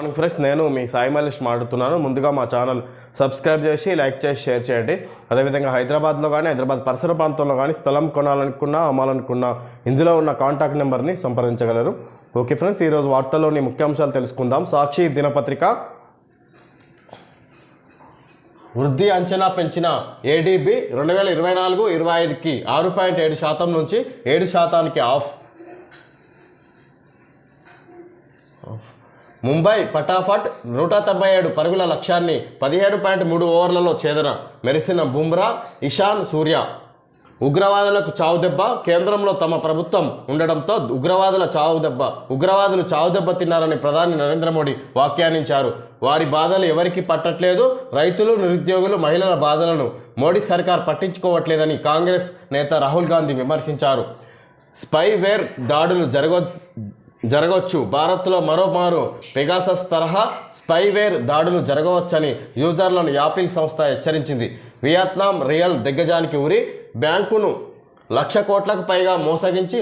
Morning friends నేను మీ సాయి మల్లేష్ మాట్లాడుతున్నాను. ముందుగా మా ఛానల్ సబ్స్క్రైబ్ చేసి లైక్ చేసి షేర్ చేయండి. అదేవిధంగా హైదరాబాద్లో కానీ హైదరాబాద్ పరిసర ప్రాంతంలో కానీ స్థలం కొనాలనుకున్నా అమ్మాలనుకున్నా ఇందులో ఉన్న కాంటాక్ట్ నెంబర్ని సంప్రదించగలరు. ఓకే ఫ్రెండ్స్ ఈరోజు వార్తల్లోని ముఖ్యాంశాలు తెలుసుకుందాం. సాక్షి దినపత్రిక. వృద్ధి అంచనా పెంచిన ఏడీబీ రెండు వేల ఇరవై నాలుగు ఇరవై ఐదుకి ఆరు పాయింట్ ఏడు శాతం నుంచి ఏడు శాతానికి ఆఫ్. ముంబై పటాఫట్ నూట తొంభై ఏడు పరుగుల లక్ష్యాన్ని పదిహేడు పాయింట్ మూడు ఓవర్లలో ఛేదన మెరిసిన బుమ్రా ఇషాన్ సూర్య. ఉగ్రవాదులకు చావు దెబ్బ కేంద్రంలో తమ ప్రభుత్వం ఉండడంతో ఉగ్రవాదుల చావు దెబ్బ ఉగ్రవాదులు చావుదెబ్బ తిన్నారని ప్రధాని నరేంద్ర మోడీ వ్యాఖ్యానించారు. వారి బాధలు ఎవరికి పట్టట్లేదు రైతులు నిరుద్యోగులు మహిళల బాధలను మోడీ సర్కార్ పట్టించుకోవట్లేదని కాంగ్రెస్ నేత రాహుల్ గాంధీ విమర్శించారు. స్పైవేర్ దాడులు జరగ జరగవచ్చు. భారత్లో మరోమారు పెగాసస్ తరహా స్పైవేర్ దాడులు జరగవచ్చని యూజర్లను యాపిల్ సంస్థ హెచ్చరించింది. వియత్నాం రియల్ దిగ్గజానికి ఉరి బ్యాంకును లక్ష కోట్లకు పైగా మోసగించి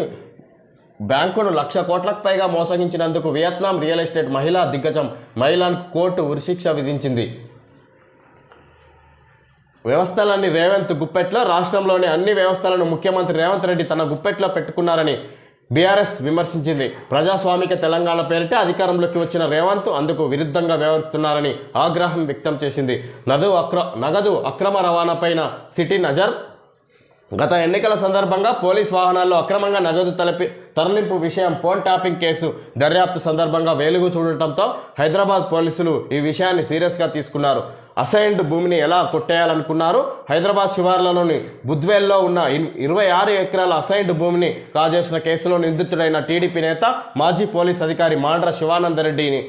బ్యాంకును లక్ష కోట్లకు పైగా మోసగించినందుకు వియత్నాం రియల్ ఎస్టేట్ మహిళా దిగ్గజం మహిళలకు కోర్టు ఉరిశిక్ష విధించింది. వ్యవస్థలన్నీ రేవంత్ గుప్పెట్లో రాష్ట్రంలోని అన్ని వ్యవస్థలను ముఖ్యమంత్రి రేవంత్ రెడ్డి తన గుప్పెట్లో పెట్టుకున్నారని బీఆర్ఎస్ విమర్శించింది. ప్రజాస్వామిక తెలంగాణ పేరిట అధికారంలోకి వచ్చిన రేవంత్ అందుకు విరుద్ధంగా వ్యవహరిస్తున్నారని ఆగ్రహం వ్యక్తం చేసింది. నదు అక్ర నగదు అక్రమ రవాణాపైన సిటీ నజర్ గత ఎన్నికల సందర్భంగా పోలీస్ వాహనాల్లో అక్రమంగా నగదు తలపి తరలింపు విషయం ఫోన్ ట్యాపింగ్ కేసు దర్యాప్తు సందర్భంగా వేలుగు చూడటంతో హైదరాబాద్ పోలీసులు ఈ విషయాన్ని సీరియస్గా తీసుకున్నారు. అసైన్డ్ భూమిని ఎలా కొట్టేయాలనుకున్నారు? హైదరాబాద్ శివార్లలోని బుద్వేల్లో ఉన్న ఇన్- ఇరవై ఆరు ఎకరాల అసైన్డ్ భూమిని కాజేసిన కేసులో నిందితుడైన టీడీపీ నేత మాజీ పోలీస్ అధికారి మాండ్ర శివానందరెడ్డిని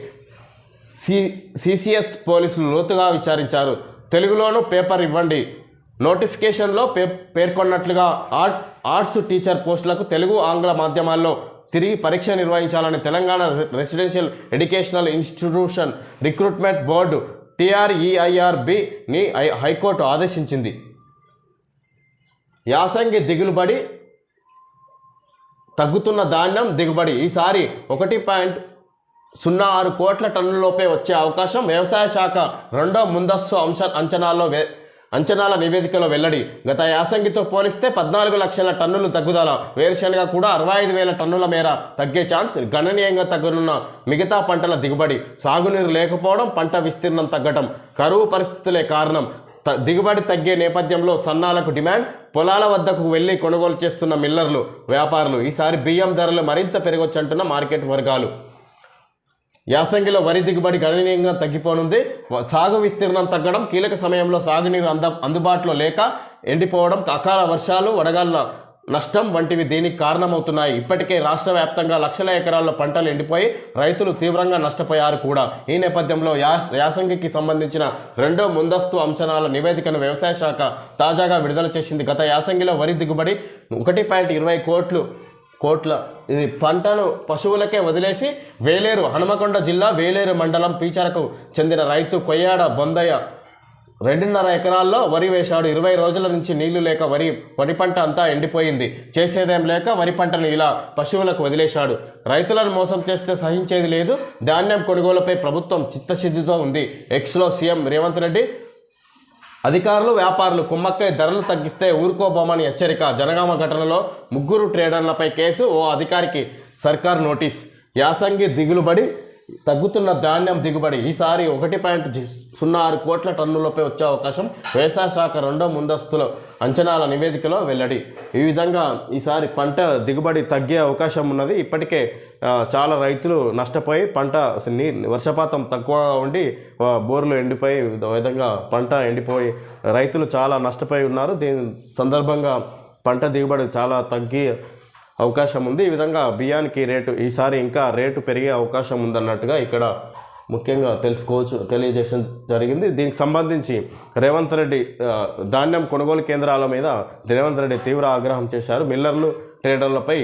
సి సిసిఎస్ పోలీసులు లోతుగా విచారించారు. తెలుగులోనూ పేపర్ ఇవ్వండి. నోటిఫికేషన్లో పే పేర్కొన్నట్లుగా ఆర్ట్ ఆర్ట్స్ టీచర్ పోస్టులకు తెలుగు ఆంగ్ల మాధ్యమాల్లో తిరిగి పరీక్ష నిర్వహించాలని Telangana re- residential educational institution recruitment board టీఆర్ఈఐఆర్బిని high court ఆదేశించింది. యాసంగి దిగులుబడి తగ్గుతున్న ధాన్యం దిగుబడి. ఈసారి ఒకటి పాయింట్ సున్నా ఆరు కోట్ల టన్నులలోపే వచ్చే అవకాశం వ్యవసాయ శాఖ రెండో ముందస్తు అంశ అంచనాల్లో వే అంచనాల నివేదికలో వెల్లడి గత యాసంగితో పోలిస్తే పద్నాలుగు లక్షల టన్నులు తగ్గుదల వేరుశనగ కూడా అరవై ఐదు వేల టన్నుల మేర తగ్గే ఛాన్స్ గణనీయంగా తగ్గనున్న మిగతా పంటల దిగుబడి. సాగునీరు లేకపోవడం పంట విస్తీర్ణం తగ్గటం కరువు పరిస్థితులే కారణం. త- దిగుబడి తగ్గే నేపథ్యంలో సన్నాలకు డిమాండ్ పొలాల వద్దకు వెళ్ళి కొనుగోలు చేస్తున్న మిల్లర్లు వ్యాపారులు ఈసారి బియ్యం ధరలు మరింత పెరగొచ్చంటున్న మార్కెట్ వర్గాలు. యాసంగిలో వరి దిగుబడి గణనీయంగా తగ్గిపోనుంది. సాగు విస్తీర్ణం తగ్గడం కీలక సమయంలో సాగునీరు అంద అందుబాటులో లేక ఎండిపోవడం అకాల వర్షాలు వడగాల్ల నష్టం వంటివి దీనికి కారణమవుతున్నాయి. ఇప్పటికే రాష్ట్ర వ్యాప్తంగా లక్షల ఎకరాల్లో పంటలు ఎండిపోయి రైతులు తీవ్రంగా నష్టపోయారు కూడా. ఈ నేపథ్యంలో యాసంగికి సంబంధించిన రెండో ముందస్తు అంచనాల నివేదికను వ్యవసాయ శాఖ తాజాగా విడుదల చేసింది. గత యాసంగిలో వరి దిగుబడి ఒకటి పాయింట్ ఇరవై కోట్లు కోట్ల ఇది పంటను పశువులకే వదిలేసి వేలేరు హనుమకొండ జిల్లా వేలేరు మండలం పీచరకు చెందిన రైతు కొయ్యాడ బొందయ్య రెండున్నర ఎకరాల్లో వరి వేశాడు. ఇరవై రోజుల నుంచి నీళ్ళు లేక వరి వరి పంట అంతా ఎండిపోయింది. చేసేదేం లేక వరి పంటను ఇలా పశువులకు వదిలేశాడు. రైతులను మోసం చేస్తే సహించేది లేదు. ధాన్యం కొనుగోలుపై ప్రభుత్వం చిత్తశుద్ధితో ఉంది. ఎక్స్లో సీఎం రేవంత్ రెడ్డి అధికారులు వ్యాపారులు కుమ్మక్కై ధరలు తగ్గిస్తే ఊరుకోబోమని హెచ్చరిక. జనగామ ఘటనలో ముగ్గురు ట్రేడర్లపై కేసు ఓ అధికారికి సర్కార్ నోటీస్. యాసంగి దిగులుబడి తగ్గుతున్న ధాన్యం దిగుబడి. ఈసారి ఒకటి పాయింట్ సున్నా ఆరు కోట్ల టన్నులపై వచ్చే అవకాశం వ్యవసాయ శాఖ రెండో ముందస్తులో అంచనాల నివేదికలో వెల్లడి. ఈ విధంగా ఈసారి పంట దిగుబడి తగ్గే అవకాశం ఉన్నది. ఇప్పటికే చాలా రైతులు నష్టపోయి పంట వర్షపాతం తక్కువగా ఉండి బోర్లు ఎండిపోయి విధంగా పంట ఎండిపోయి రైతులు చాలా నష్టపోయి ఉన్నారు. దీని సందర్భంగా పంట దిగుబడి చాలా తగ్గి అవకాశం ఉంది. ఈ విధంగా బియ్యానికి రేటు ఈసారి ఇంకా రేటు పెరిగే అవకాశం ఉందన్నట్టుగా ఇక్కడ ముఖ్యంగా తెలుసుకోవచ్చు తెలియజేయడం జరిగింది. దీనికి సంబంధించి రేవంత్ రెడ్డి ధాన్యం కొనుగోలు కేంద్రాల మీద రేవంత్ రెడ్డి తీవ్ర ఆగ్రహం చేశారు. మిల్లర్లు ట్రేడర్లపై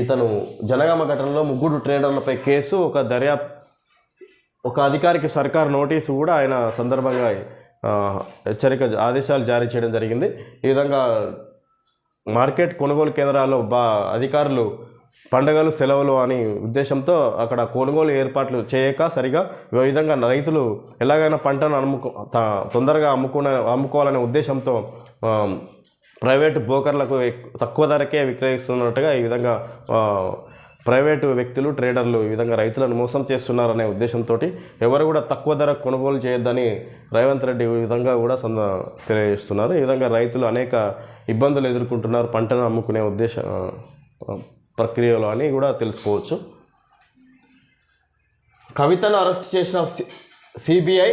ఇతను జనగామ ఘటనలో ముగ్గురు ట్రేడర్లపై కేసు ఒక దర్యాప్తు ఒక అధికారికి సర్కార్ నోటీసు కూడా ఆయన సందర్భంగా హెచ్చరిక ఆదేశాలు జారీ చేయడం జరిగింది. ఈ విధంగా మార్కెట్ కొనుగోలు కేంద్రాల్లో బా అధికారులు పండగలు సెలవులు అని ఉద్దేశంతో అక్కడ కొనుగోలు ఏర్పాట్లు చేయక సరిగా ఈ విధంగా రైతులు ఎలాగైనా పంటను అమ్ముకో తొందరగా అమ్ముకునే అమ్ముకోవాలనే ఉద్దేశంతో ప్రైవేటు బ్రోకర్లకు తక్కువ ధరకే విక్రయిస్తున్నట్టుగా ఈ విధంగా ప్రైవేటు వ్యక్తులు ట్రేడర్లు ఈ విధంగా రైతులను మోసం చేస్తున్నారనే ఉద్దేశంతో ఎవరు కూడా తక్కువ ధర కొనుగోలు చేయొద్దని రేవంత్ రెడ్డి ఈ విధంగా కూడా సంద తెలియజేస్తున్నారు. ఈ విధంగా రైతులు అనేక ఇబ్బందులు ఎదుర్కొంటున్నారు పంటను అమ్ముకునే ఉద్దేశ ప్రక్రియలో అని కూడా తెలుసుకోవచ్చు. కవితను అరెస్ట్ చేసిన సిబిఐ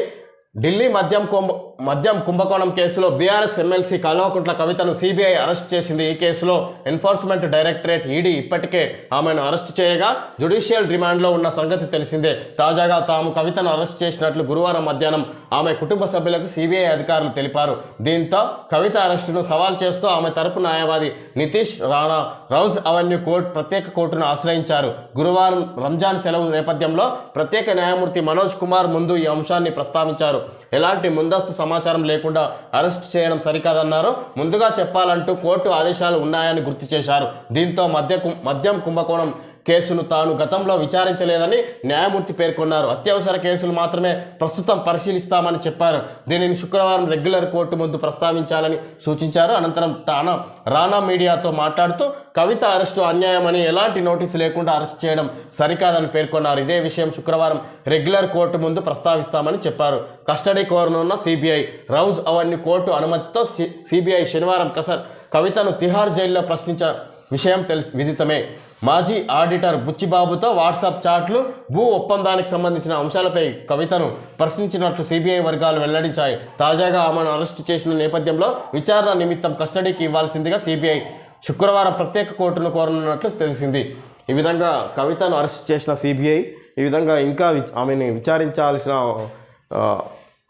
ఢిల్లీ మద్యం కుంభ మద్యం కుంభకోణం కేసులో బీఆర్ఎస్ ఎమ్మెల్సీ కల్వకుంట్ల కవితను సిబిఐ అరెస్ట్ చేసింది. ఈ కేసులో ఎన్ఫోర్స్మెంట్ డైరెక్టరేట్ ఈడీ ఇప్పటికే ఆమెను అరెస్ట్ చేయగా జుడిషియల్ రిమాండ్లో ఉన్న సంగతి తెలిసిందే. తాజాగా తాము కవితను అరెస్ట్ చేసినట్లు గురువారం మధ్యాహ్నం ఆమె కుటుంబ సభ్యులకు సిబిఐ అధికారులు తెలిపారు. దీంతో కవిత అరెస్టును సవాల్ చేస్తూ ఆమె తరపు న్యాయవాది Nitish Rana Rouse avenue court ప్రత్యేక కోర్టును ఆశ్రయించారు. గురువారం రంజాన్ సెలవు నేపథ్యంలో ప్రత్యేక న్యాయమూర్తి మనోజ్ కుమార్ ముందు ఈ అంశాన్ని ప్రస్తావించారు. ఎలాంటి ముందస్తు సమాచారం లేకుండా అరెస్ట్ చేయడం సరికాదన్నారు. ముందుగా చెప్పాలంటూ కోర్టు ఆదేశాలు ఉన్నాయని గుర్తు చేశారు. దీంతో మద్య కు- మద్యం కుంభకోణం కేసును తాను గతంలో విచారించలేదని న్యాయమూర్తి పేర్కొన్నారు. అత్యవసర కేసులు మాత్రమే ప్రస్తుతం పరిశీలిస్తామని చెప్పారు. దీనిని శుక్రవారం రెగ్యులర్ కోర్టు ముందు ప్రస్తావించాలని సూచించారు. అనంతరం తానా రానా మీడియాతో మాట్లాడుతూ కవిత అరెస్టు అన్యాయమని ఎలాంటి నోటీసు లేకుండా అరెస్ట్ చేయడం సరికాదని పేర్కొన్నారు. ఇదే విషయం శుక్రవారం రెగ్యులర్ కోర్టు ముందు ప్రస్తావిస్తామని చెప్పారు. కస్టడీ కోరనున్న సిబిఐ రౌజ్ అవన్నీ కోర్టు అనుమతితో సిబిఐ శనివారం కసర్ కవితను తిహార్ జైల్లో ప్రశ్నించారు విషయం తెలిసి విదితమే. మాజీ ఆడిటర్ బుచ్చిబాబుతో వాట్సాప్ చాట్లు భూ ఒప్పందానికి సంబంధించిన అంశాలపై కవితను ప్రశ్నించినట్లు సిబిఐ వర్గాలు వెల్లడించాయి. తాజాగా ఆమెను అరెస్టు చేసిన నేపథ్యంలో విచారణ నిమిత్తం కస్టడీకి ఇవ్వాల్సిందిగా సిబిఐ శుక్రవారం ప్రత్యేక కోర్టును కోరనున్నట్లు తెలిసింది. ఈ విధంగా కవితను అరెస్ట్ చేసిన సిబిఐ ఈ విధంగా ఇంకా ఆమెని విచారించాల్సిన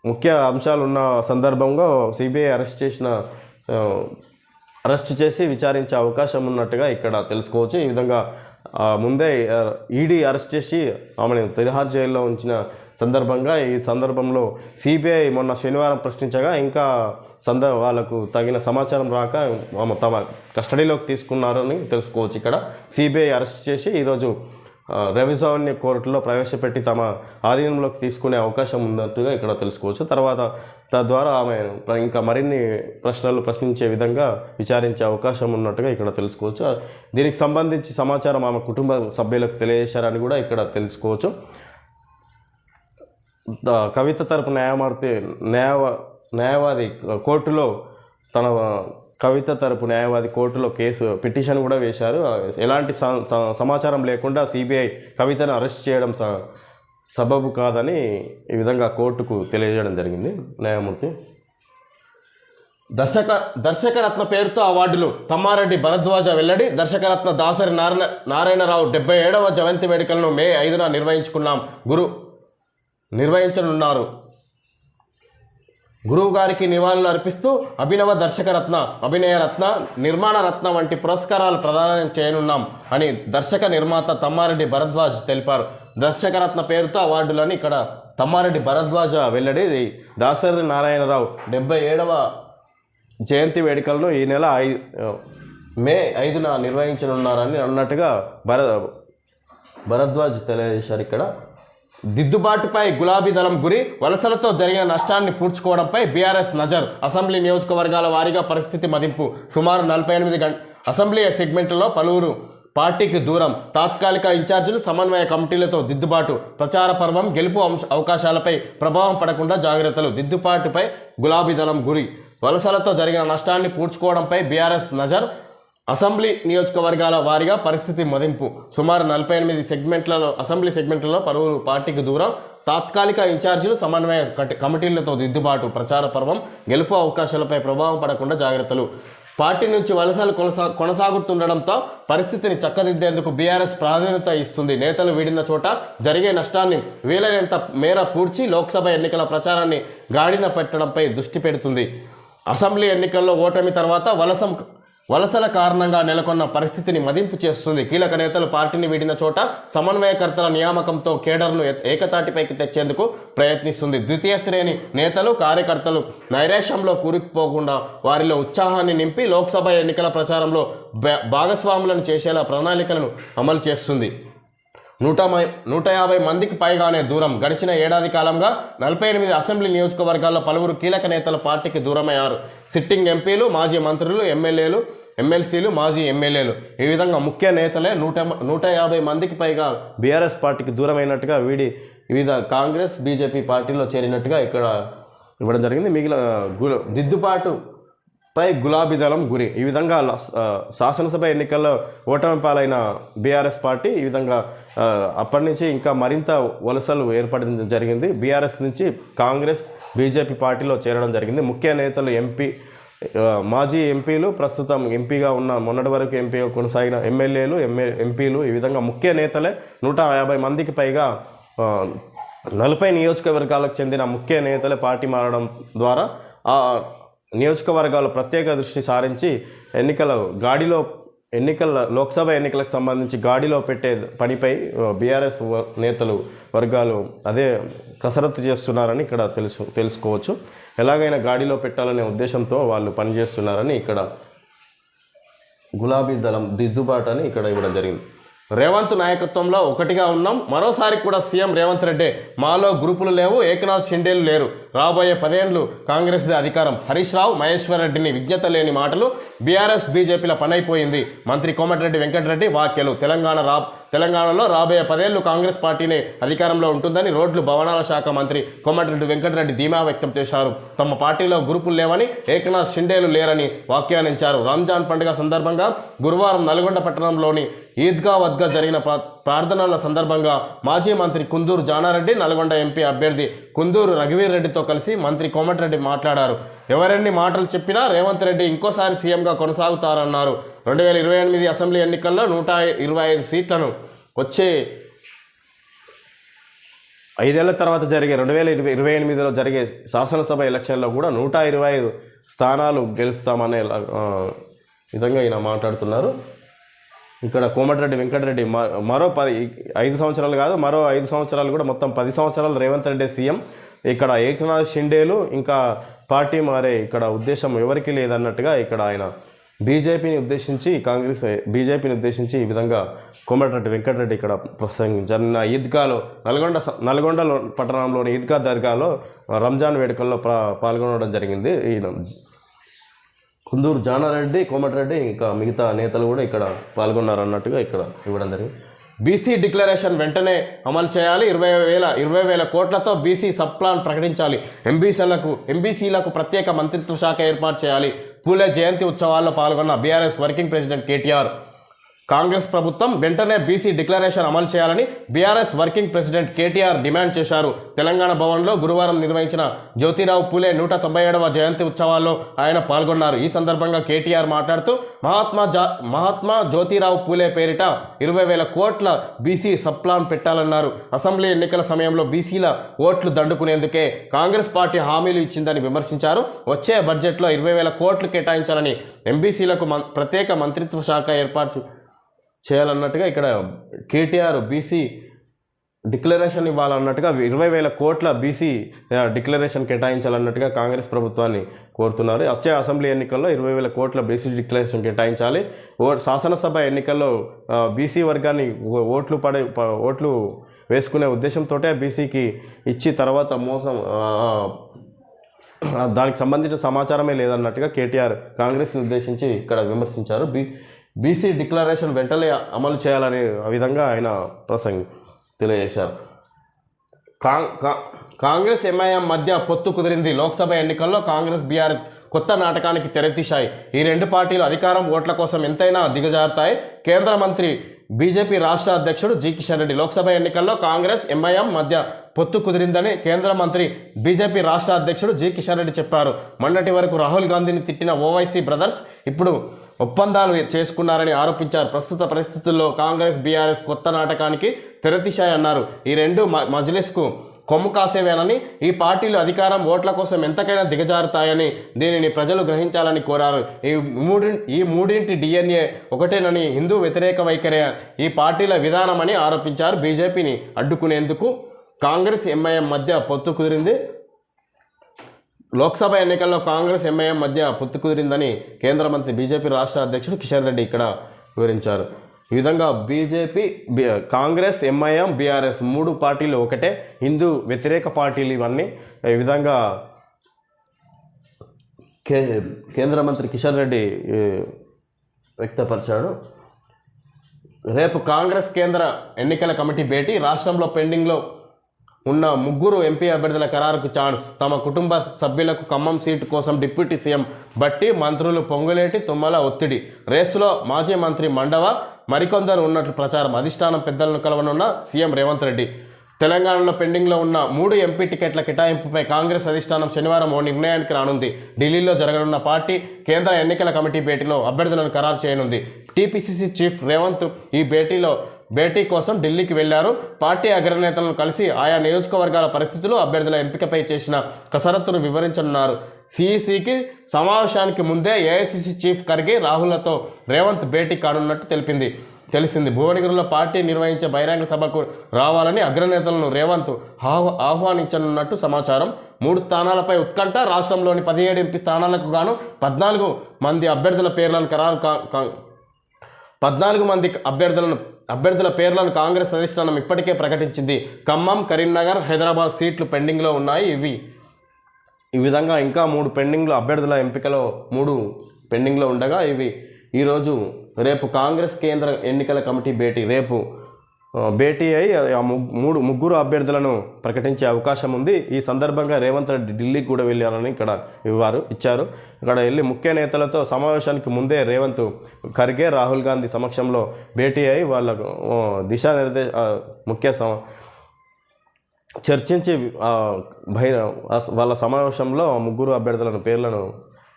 ముఖ్య అంశాలు ఉన్న సందర్భంగా సిబిఐ అరెస్ట్ చేసిన అరెస్ట్ చేసి విచారించే అవకాశం ఉన్నట్టుగా ఇక్కడ తెలుసుకోవచ్చు. ఈ విధంగా ముందే ఈడీ అరెస్ట్ చేసి ఆమెను తిహార్ జైల్లో ఉంచిన సందర్భంగా ఈ సందర్భంలో సిబిఐ మొన్న శనివారం ప్రశ్నించగా ఇంకా సంద వాళ్ళకు తగిన సమాచారం రాక ఆమె తమ కస్టడీలోకి తీసుకున్నారని తెలుసుకోవచ్చు. ఇక్కడ సిబిఐ అరెస్ట్ చేసి ఈరోజు ఆ, కోర్టులో ప్రవేశపెట్టి తమ ఆధీనంలోకి తీసుకునే అవకాశం ఉన్నట్టుగా ఇక్కడ తెలుసుకోవచ్చు. తర్వాత తద్వారా ఆమె ఇంకా మరిన్ని ప్రశ్నలు ప్రశ్నించే విధంగా విచారించే అవకాశం ఉన్నట్టుగా ఇక్కడ తెలుసుకోవచ్చు. దీనికి సంబంధించి సమాచారం ఆమె కుటుంబ సభ్యులకు తెలియజేశారని కూడా ఇక్కడ తెలుసుకోవచ్చు. కవిత తరపు న్యాయమూర్తి న్యాయ న్యాయవాది కోర్టులో తన కవిత తరపు న్యాయవాది కోర్టులో కేసు పిటిషన్ కూడా వేశారు. ఎలాంటి స- స- సమాచారం లేకుండా సిబిఐ కవితను అరెస్ట్ చేయడం స- సబబు కాదని ఈ విధంగా కోర్టుకు తెలియజేయడం జరిగింది. న్యాయమూర్తి. దర్శక దర్శకరత్న పేరుతో అవార్డులు తమ్మారెడ్డి భరద్వాజ వెల్లడి దర్శకరత్న దాసరి నారాయణ నారాయణరావు డెబ్బై ఏడవ జయంతి వేడుకలను మే ఐదున నిర్వహించుకున్నాం. గురు నిర్వహించనున్నారు. గురువు గారికి నివాళులు అర్పిస్తూ అభినవ దర్శకరత్న అభినయ రత్న నిర్మాణ రత్న వంటి పురస్కారాలు ప్రదానం చేయనున్నాం అని దర్శక నిర్మాత తమ్మారెడ్డి భరద్వాజ్ తెలిపారు. దర్శకరత్న పేరుతో అవార్డులని ఇక్కడ తమ్మారెడ్డి భరద్వాజ వెల్లడి దాసరి నారాయణరావు. డెబ్బై ఏడవ జయంతి వేడుకలను ఈ నెల ఐ మే ఐదున నిర్వహించనున్నారని అన్నట్టుగా భర భరద్వాజ్ తెలియజేశారు ఇక్కడ. దిద్దుబాటుపై గులాబీ దళం గురి వలసలతో జరిగిన నష్టాన్ని పూడ్చుకోవడంపై బీఆర్ఎస్ నజర్. అసెంబ్లీ నియోజకవర్గాల వారీగా పరిస్థితి మదింపు. సుమారు నలభై ఎనిమిది గంట అసెంబ్లీ సెగ్మెంట్లలో పలువురు పార్టీకి దూరం. తాత్కాలిక ఇన్ఛార్జీలు సమన్వయ కమిటీలతో దిద్దుబాటు. ప్రచార పర్వం గెలుపు అవకాశాలపై ప్రభావం పడకుండా జాగ్రత్తలు. దిద్దుబాటుపై గులాబీ దళం గురి. వలసలతో జరిగిన నష్టాన్ని పూడ్చుకోవడంపై బీఆర్ఎస్ నజర్. అసెంబ్లీ నియోజకవర్గాల వారీగా పరిస్థితి మదింపు. సుమారు నలభై ఎనిమిది సెగ్మెంట్లలో అసెంబ్లీ సెగ్మెంట్లలో పలువురు పార్టీకి దూరం. తాత్కాలిక ఇన్ఛార్జీలు సమన్వయ కటి- కమిటీలతో దిద్దుబాటు ప్రచార పర్వం. గెలుపు అవకాశాలపై ప్రభావం పడకుండా జాగ్రత్తలు. పార్టీ నుంచి వలసలు కొనసా కొనసాగుతుండడంతో పరిస్థితిని చక్కదిద్దేందుకు బీఆర్ఎస్ ప్రాధాన్యత ఇస్తుంది. నేతలు వీడిన చోట జరిగే నష్టాన్ని వీలైనంత మేర పూడ్చి లోక్సభ ఎన్నికల ప్రచారాన్ని గాడిన పెట్టడంపై దృష్టి పెడుతుంది. అసెంబ్లీ ఎన్నికల్లో ఓటమి తర్వాత వలస వలసల కారణంగా నెలకొన్న పరిస్థితిని మదింపు చేస్తుంది. కీలక నేతలు పార్టీని వీడిన చోట సమన్వయకర్తల నియామకంతో కేడర్ను ఏకతాటిపైకి తెచ్చేందుకు ప్రయత్నిస్తుంది. ద్వితీయ శ్రేణి నేతలు కార్యకర్తలు నైరాశ్యంలో కూరుకుపోకుండా వారిలో ఉత్సాహాన్ని నింపి లోక్సభ ఎన్నికల ప్రచారంలో భా- భాగస్వాములను చేసేలా ప్రణాళికలను అమలు చేస్తుంది. నూట నూట యాభై మందికి పైగానే దూరం. గడిచిన ఏడాది కాలంగా నలభై ఎనిమిది అసెంబ్లీ నియోజకవర్గాల్లో పలువురు కీలక నేతలు పార్టీకి దూరమయ్యారు. సిట్టింగ్ ఎంపీలు మాజీ మంత్రులు ఎమ్మెల్యేలు ఎమ్మెల్సీలు మాజీ ఎమ్మెల్యేలు. ఈ విధంగా ముఖ్య నేతలే నూట నూట యాభై మందికి పైగా బీఆర్ఎస్ పార్టీకి దూరమైనట్టుగా వీడి వివిధ కాంగ్రెస్ బీజేపీ పార్టీలో చేరినట్టుగా ఇక్కడ ఇవ్వడం జరిగింది. మిగిలిన గుల దిద్దుబాటు పై గులాబీ దళం గురి. ఈ విధంగా శాసనసభ ఎన్నికల్లో ఓటమి పాలైన బీఆర్ఎస్ పార్టీ ఈ విధంగా అప్పటి నుంచి ఇంకా మరింత వలసలు ఏర్పడడం జరిగింది. బీఆర్ఎస్ నుంచి కాంగ్రెస్ బీజేపీ పార్టీలో చేరడం జరిగింది. ముఖ్య నేతలు ఎంపీ మాజీ ఎంపీలు ప్రస్తుతం ఎంపీగా ఉన్న మొన్నటి వరకు ఎంపీగా కొనసాగిన ఎమ్మెల్యేలు ఎంఏ ఎంపీలు ఈ విధంగా ముఖ్య నేతలే. నూట యాభై మందికి పైగా నలభై నియోజకవర్గాలకు చెందిన ముఖ్య నేతలే పార్టీ మారడం ద్వారా ఆ నియోజకవర్గాలు ప్రత్యేక దృష్టి సారించి ఎన్నికల గాడిలో ఎన్నికల లోక్సభ ఎన్నికలకు సంబంధించి గాడిలో పెట్టే పనిపై బీఆర్ఎస్ నేతలు వర్గాలు అదే కసరత్తు చేస్తున్నారని ఇక్కడ తెలుసు తెలుసుకోవచ్చు. ఎలాగైనా గాడిలో పెట్టాలనే ఉద్దేశంతో వాళ్ళు పనిచేస్తున్నారని ఇక్కడ గులాబీ దళం దిద్దుబాటు అని ఇక్కడ ఇవ్వడం జరిగింది. రేవంత్ నాయకత్వంలో ఒకటిగా ఉన్నాం. మరోసారి కూడా సీఎం రేవంత్ రెడ్డి మాలో గ్రూపులు లేవు. ఏకనాథ్ షిండేలు లేరు. రాబోయే పదేండ్లు కాంగ్రెస్ అధికారం. హరీష్ రావు మహేశ్వర్ రెడ్డిని విజ్ఞత లేని మాటలు బీఆర్ఎస్ బీజేపీల పనైపోయింది. మంత్రి కోమటిరెడ్డి వెంకటరెడ్డి వ్యాఖ్యలు. తెలంగాణ రా తెలంగాణలో రాబోయే పదేళ్ళు కాంగ్రెస్ పార్టీనే అధికారంలో ఉంటుందని రోడ్లు భవనాల శాఖ మంత్రి కోమటిరెడ్డి వెంకటరెడ్డి ధీమా వ్యక్తం చేశారు. తమ పార్టీలో గ్రూపులు లేవని ఏకనాథ్ షిండేలు లేరని వ్యాఖ్యానించారు. రంజాన్ పండుగ సందర్భంగా గురువారం నల్గొండ పట్టణంలోని ఈద్గా వద్గా జరిగిన ప్రా- ప్రార్థనల సందర్భంగా మాజీ మంత్రి కుందూరు జానారెడ్డి నల్గొండ ఎంపీ అభ్యర్థి కుందూరు రఘువీర్ రెడ్డితో కలిసి మంత్రి కోమటిరెడ్డి మాట్లాడారు. ఎవరెన్ని మాటలు చెప్పినా రేవంత్ రెడ్డి ఇంకోసారి సీఎంగా కొనసాగుతారన్నారు. రెండు వేల ఇరవై ఎనిమిది అసెంబ్లీ ఎన్నికల్లో నూట ఇరవై ఐదు సీట్లను వచ్చే ఐదేళ్ళ తర్వాత జరిగే రెండు వేల ఇరవై ఇరవై ఎనిమిదిలో జరిగే శాసనసభ ఎలక్షన్లో కూడా నూట ఇరవై ఐదు స్థానాలు గెలుస్తామనే విధంగా ఈయన మాట్లాడుతున్నారు. ఇక్కడ కోమటిరెడ్డి వెంకటరెడ్డి మరో పది ఐదు సంవత్సరాలు కాదు మరో ఐదు సంవత్సరాలు కూడా మొత్తం పది సంవత్సరాలు రేవంత్ రెడ్డి సీఎం. ఇక్కడ ఏకనాథ్ షిండేలు ఇంకా పార్టీ మారే ఇక్కడ ఉద్దేశం ఎవరికి లేదన్నట్టుగా ఇక్కడ ఆయన బీజేపీని ఉద్దేశించి కాంగ్రెస్ బీజేపీని ఉద్దేశించి ఈ విధంగా కోమటిరెడ్డి వెంకటరెడ్డి ఇక్కడ ప్రసంగ జరిగిన ఈద్గాలో నల్గొండ స- నల్గొండలో పట్టణంలోని ఈద్గా దర్గాలో రంజాన్ వేడుకల్లో పాల్గొనడం జరిగింది. ఈయన కుందూరు జానారెడ్డి కోమటిరెడ్డి ఇంకా మిగతా నేతలు కూడా ఇక్కడ పాల్గొన్నారు అన్నట్టుగా ఇక్కడ ఇవ్వడం జరిగింది. బీసీ డిక్లరేషన్ వెంటనే అమలు చేయాలి. ఇరవై వేల ఇరవై వేల కోట్లతో బీసీ సబ్ ప్లాన్ ప్రకటించాలి. ఎంబీసీలకు ఎంబీసీలకు ప్రత్యేక మంత్రిత్వ శాఖ ఏర్పాటు చేయాలి. పూలే జయంతి ఉత్సవాల్లో పాల్గొన్న BRS working president KTR Congress ప్రభుత్వం వెంటనే బీసీ డిక్లరేషన్ అమలు చేయాలని BRS working president KTR demand చేశారు. తెలంగాణ భవన్లో గురువారం నిర్వహించిన జ్యోతిరావు పూలే నూట తొంభై ఏడవ జయంతి ఉత్సవాల్లో ఆయన పాల్గొన్నారు. ఈ సందర్భంగా కేటీఆర్ మాట్లాడుతూ మహాత్మా జా మహాత్మా జ్యోతిరావు పూలే పేరిట ఇరవై వేల కోట్ల బీసీ సప్లాన్ పెట్టాలన్నారు. అసెంబ్లీ ఎన్నికల సమయంలో బీసీల ఓట్లు దండుకునేందుకే కాంగ్రెస్ పార్టీ హామీలు ఇచ్చిందని విమర్శించారు. వచ్చే బడ్జెట్లో ఇరవై వేల కోట్లు కేటాయించాలని ఎంబీసీలకు మం- ప్రత్యేక మంత్రిత్వ శాఖ ఏర్పాటు చేయాలన్నట్టుగా ఇక్కడ కేటీఆర్ బీసీ డిక్లరేషన్ ఇవ్వాలన్నట్టుగా ఇరవై వేల కోట్ల బీసీ డిక్లరేషన్ కేటాయించాలన్నట్టుగా కాంగ్రెస్ ప్రభుత్వాన్ని కోరుతున్నారు. వచ్చే అసెంబ్లీ ఎన్నికల్లో ఇరవై వేల కోట్ల బీసీ డిక్లరేషన్ కేటాయించాలి. ఓ శాసనసభ ఎన్నికల్లో బీసీ వర్గాన్ని ఓట్లు పడే ప- ఓట్లు వేసుకునే ఉద్దేశంతో బీసీకి ఇచ్చి తర్వాత మోసం దానికి సంబంధించిన సమాచారమే లేదన్నట్టుగా కేటీఆర్ కాంగ్రెస్ని ఉద్దేశించి ఇక్కడ విమర్శించారు. బీ బీసీ డిక్లరేషన్ వెంటనే అమలు చేయాలనే విధంగా ఆయన ప్రసంగి తెలియజేశారు. కా- కాంగ్రెస్ ఎంఐఎం మధ్య పొత్తు కుదిరింది. లోక్సభ ఎన్నికల్లో కాంగ్రెస్ బీఆర్ఎస్ కొత్త నాటకానికి తెరతీశాయి. ఈ రెండు పార్టీలు అధికారం ఓట్ల కోసం ఎంతైనా దిగజారుతాయి. కేంద్ర మంత్రి బీజేపీ రాష్ట్ర అధ్యక్షుడు జి. కిషన్ రెడ్డి లోక్సభ ఎన్నికల్లో కాంగ్రెస్ ఎంఐఎం మధ్య పొత్తు కుదిరిందని కేంద్ర మంత్రి బీజేపీ రాష్ట్ర అధ్యక్షుడు జి. కిషన్ రెడ్డి చెప్పారు. మొన్నటి వరకు రాహుల్ గాంధీని తిట్టిన ఓవైసీ బ్రదర్స్ ఇప్పుడు ఒప్పందాలు చేసుకున్నారని ఆరోపించారు. ప్రస్తుత పరిస్థితుల్లో కాంగ్రెస్ బీఆర్ఎస్ కొత్త నాటకానికి తెరతీశాయన్నారు ఈ రెండు మ- మజ్లిస్కు కొమ్ము కాసేవేనని ఈ పార్టీలు అధికారం ఓట్ల కోసం ఎంతకైనా దిగజారుతాయని దీనిని ప్రజలు గ్రహించాలని కోరారు. ఈ మూడి ఈ మూడింటి డిఎన్ఏ ఒకటేనని హిందూ వ్యతిరేక వైఖరి ఈ పార్టీల విధానమని ఆరోపించారు. బీజేపీని అడ్డుకునేందుకు కాంగ్రెస్ ఎంఐఎం మధ్య పొత్తు కుదిరింది. లోక్సభ ఎన్నికల్లో కాంగ్రెస్ ఎంఐఎం మధ్య పొత్తు కుదిరిందని కేంద్ర మంత్రి బీజేపీ రాష్ట్ర అధ్యక్షుడు కిషన్ రెడ్డి ఇక్కడ వివరించారు. ఈ విధంగా బీజేపీ కాంగ్రెస్ ఎంఐఎం బీఆర్ఎస్ మూడు పార్టీలు ఒకటే హిందూ వ్యతిరేక పార్టీలు ఇవన్నీ. ఈ విధంగా కే కేంద్ర మంత్రి కిషన్ రెడ్డి వ్యక్తపరిచాడు రేపు కాంగ్రెస్ కేంద్ర ఎన్నికల కమిటీ భేటీ రాష్ట్రంలో పెండింగ్లో ఉన్న ముగ్గురు ఎంపీ అభ్యర్థుల ఖరారుకు ఛాన్స్. తమ కుటుంబ సభ్యులకు ఖమ్మం సీటు కోసం డిప్యూటీ సీఎం బట్టి మంత్రులు పొంగులేటి తుమ్మల ఒత్తిడి. రేసులో మాజీ మంత్రి మండవ మరికొందరు ఉన్నట్లు ప్రచారం. అధిష్టానం పెద్దలను కలవనున్న సీఎం రేవంత్ రెడ్డి. తెలంగాణలో పెండింగ్లో ఉన్న మూడు ఎంపీ టికెట్ల కేటాయింపుపై కాంగ్రెస్ అధిష్టానం శనివారం ఓ నిర్ణయానికి రానుంది. ఢిల్లీలో జరగనున్న పార్టీ కేంద్ర ఎన్నికల కమిటీ భేటీలో అభ్యర్థులను ఖరారు చేయనుంది. టీపీసీసీ చీఫ్ రేవంత్ ఈ భేటీలో భేటీ కోసం ఢిల్లీకి వెళ్ళారు. పార్టీ అగ్రనేతలను కలిసి ఆయా నియోజకవర్గాల పరిస్థితులు అభ్యర్థుల ఎంపికపై చేసిన కసరత్తును వివరించనున్నారు. సిఈసికి సమావేశానికి ముందే ఏఐసిసి చీఫ్ ఖర్గే రాహుల్లతో రేవంత్ భేటీ కానున్నట్టు తెలిపింది. తెలిసింది. భువనగిరిలో పార్టీ నిర్వహించే బహిరంగ సభకు రావాలని అగ్రనేతలను రేవంత్ ఆహ్వా ఆహ్వానించనున్నట్టు సమాచారం. మూడు స్థానాలపై ఉత్కంఠ రాష్ట్రంలోని పదిహేడు ఎంపీ స్థానాలకు గాను పద్నాలుగు మంది అభ్యర్థుల పేర్లను ఖరారు కా- పద్నాలుగు మంది అభ్యర్థులను అభ్యర్థుల పేర్లను కాంగ్రెస్ అధిష్టానం ఇప్పటికే ప్రకటించింది. ఖమ్మం కరీంనగర్ హైదరాబాద్ సీట్లు పెండింగ్లో ఉన్నాయి. ఇవి ఈ విధంగా ఇంకా మూడు పెండింగ్లో అభ్యర్థుల ఎంపికలో మూడు పెండింగ్లో ఉండగా ఇవి ఈరోజు రేపు కాంగ్రెస్ కేంద్ర ఎన్నికల కమిటీ భేటీ. రేపు భేటీ అయి ఆ మూడు ముగ్గురు అభ్యర్థులను ప్రకటించే అవకాశం ఉంది. ఈ సందర్భంగా రేవంత్ రెడ్డి ఢిల్లీకి కూడా వెళ్ళారని ఇక్కడ ఇవ్వారు ఇచ్చారు. ఇక్కడ వెళ్ళి ముఖ్య నేతలతో సమావేశానికి ముందే రేవంత్ ఖర్గే రాహుల్ గాంధీ సమక్షంలో భేటీ అయి వాళ్ళకు దిశానిర్దేశ ముఖ్య సమ చర్చించి బహి వాళ్ళ సమావేశంలో ముగ్గురు అభ్యర్థులను పేర్లను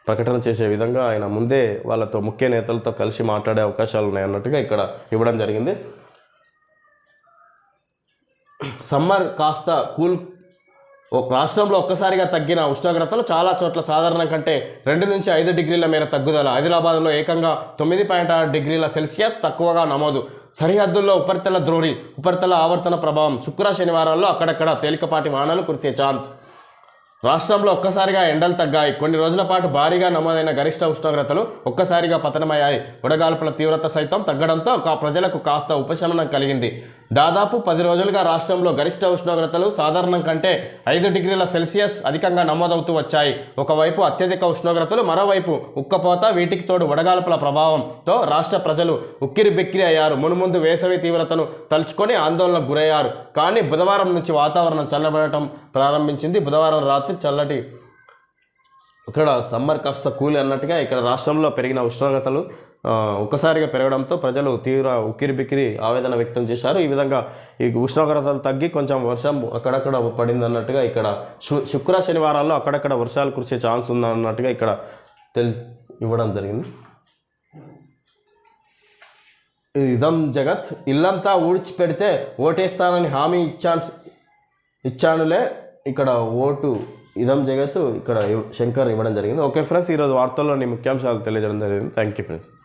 ప్రకటన చేసే విధంగా ఆయన ముందే వాళ్ళతో ముఖ్య నేతలతో కలిసి మాట్లాడే అవకాశాలు ఉన్నాయన్నట్టుగా ఇక్కడ ఇవ్వడం జరిగింది. సమ్మర్ కాస్త కూల్ ఒక రాష్ట్రంలో ఒక్కసారిగా తగ్గిన ఉష్ణోగ్రతలు చాలా చోట్ల సాధారణం కంటే రెండు నుంచి ఐదు డిగ్రీల మేర తగ్గుదల. ఆదిలాబాద్లో ఏకంగా తొమ్మిది పాయింట్ ఆరు డిగ్రీల సెల్సియస్ తక్కువగా నమోదు. సరిహద్దుల్లో ఉపరితల ద్రోణి ఉపరితల ఆవర్తన ప్రభావం శుక్ర శనివారాల్లో అక్కడక్కడ తేలికపాటి వానలు కురిసే ఛాన్స్. రాష్ట్రంలో ఒక్కసారిగా ఎండలు తగ్గాయి. కొన్ని రోజుల పాటు భారీగా నమోదైన గరిష్ట ఉష్ణోగ్రతలు ఒక్కసారిగా పతనమయ్యాయి. వడగాల్పుల తీవ్రత సైతం తగ్గడంతో ప్రజలకు కాస్త ఉపశమనం కలిగింది. దాదాపు పది రోజులుగా రాష్ట్రంలో గరిష్ట ఉష్ణోగ్రతలు సాధారణం కంటే ఐదు డిగ్రీల సెల్సియస్ అధికంగా నమోదవుతూ వచ్చాయి. ఒకవైపు అత్యధిక ఉష్ణోగ్రతలు మరోవైపు ఉక్కపోత వీటికి తోడు వడగాల్పుల ప్రభావంతో రాష్ట్ర ప్రజలు ఉక్కిరి బిక్కిరి అయ్యారు. మునుముందు వేసవి తీవ్రతను తలుచుకొని ఆందోళనకు గురయ్యారు. కానీ బుధవారం నుంచి వాతావరణం చల్లబడటం ప్రారంభించింది. బుధవారం రాత్రి చల్లటి ఇక్కడ సమ్మర్ కాస్త కూల్ అన్నట్టుగా ఇక్కడ రాష్ట్రంలో పెరిగిన ఉష్ణోగ్రతలు ఒక్కసారిగా పెరగడంతో ప్రజలు తీవ్ర ఉక్కిరి బిక్కిరి ఆవేదన వ్యక్తం చేశారు. ఈ విధంగా ఈ ఉష్ణోగ్రతలు తగ్గి కొంచెం వర్షం అక్కడక్కడ పడింది అన్నట్టుగా ఇక్కడ శు- శుక్ర శనివారాల్లో అక్కడక్కడ వర్షాలు కురిసే ఛాన్స్ ఉందన్నట్టుగా ఇక్కడ తెలి ఇవ్వడం జరిగింది. ఇదం జగత్ ఇల్లంతా ఊడ్చిపెడితే ఓటేస్తానని హామీ ఇచ్చాను ఇచ్చానులే. ఇక్కడ ఓటు ఇదం జగత్ ఇక్కడ శంకర్ ఇవ్వడం జరిగింది. ఓకే ఫ్రెండ్స్ ఈరోజు వార్తల్లోని ముఖ్యాంశాలు తెలియజేయడం జరిగింది. Thank you friends.